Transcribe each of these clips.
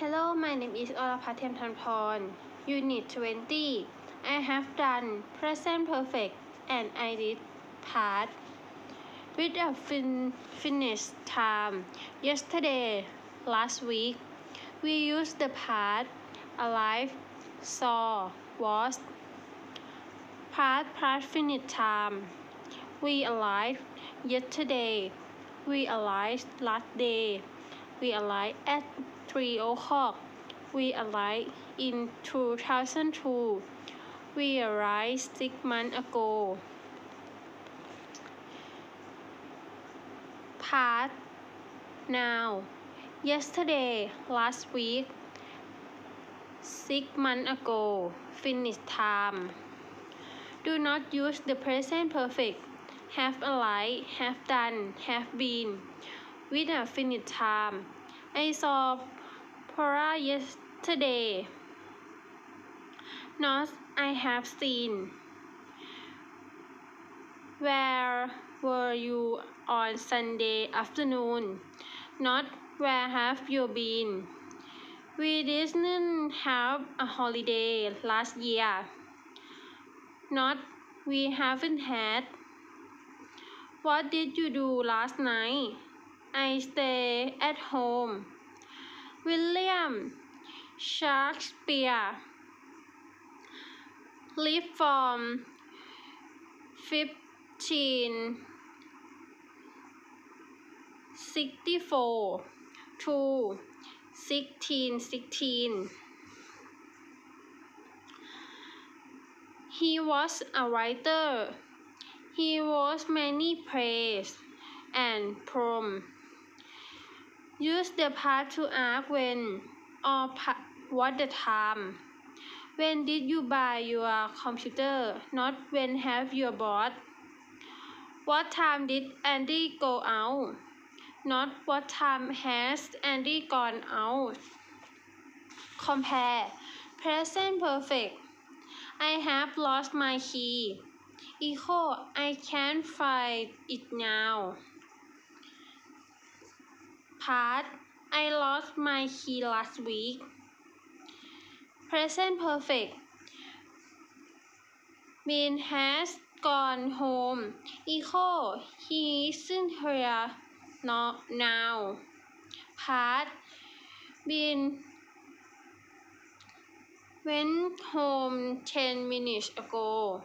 Hello, my name is Orapath Thamthon. Unit 20. I have done present perfect and I did past with a fin- finished time. Yesterday, last week, we used the past alive, saw, was. Past past finished time. We alive yesterday. We alive last day. We alive at 3 o'clock. We arrived in 2002. We arrived six months ago. Past now. Yesterday, last week. Six months ago. Finish time. Do not use the present perfect. Have alive, have done, have been. With a finished time. I saw Pora yesterday. Not I have seen. Where were you on Sunday afternoon? Not where have you been? We didn't have a holiday last year. Not we haven't had. What did you do last night? I stay at home. William Shakespeare lived from 1564 to 1616. He was a writer. He wrote many plays and poems. Use the past to ask when or what the time. When did you buy your computer? Not when have you bought. What time did Andy go out? Not what time has Andy gone out. Compare. Present perfect. I have lost my key. Echo. I can't find it now. Past. I lost my key last week. Present perfect. Min has gone home. Echo. He isn't here no, now. Past. Bin went home 10 minutes ago.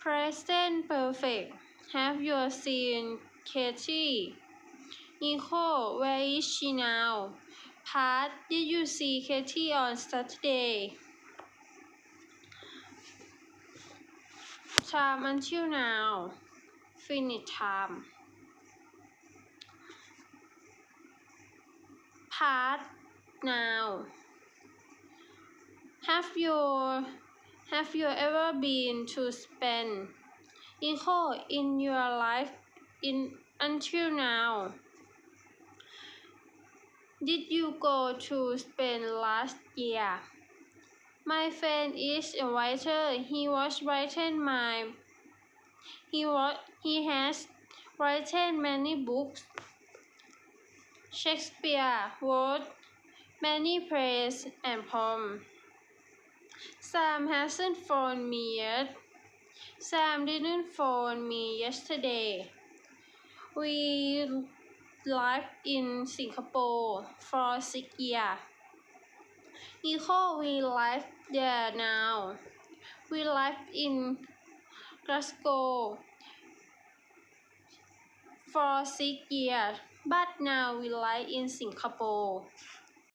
Present perfect. Have you seen Katie? Echo. Where is she now? Past. Did you see Katie on Saturday? Time until now. Finish time. Past now. Have you have you ever been to Spain? Echo in your life in until now. Did you go to Spain last year? My friend is a writer. He was writing my he was he has written many books. Shakespeare wrote many plays and poems. Sam hasn't phoned me yet. Sam didn't phone me yesterday. We lived in Singapore for six years. Echo, we live there now. We live in Glasgow for six years, but now we live in Singapore.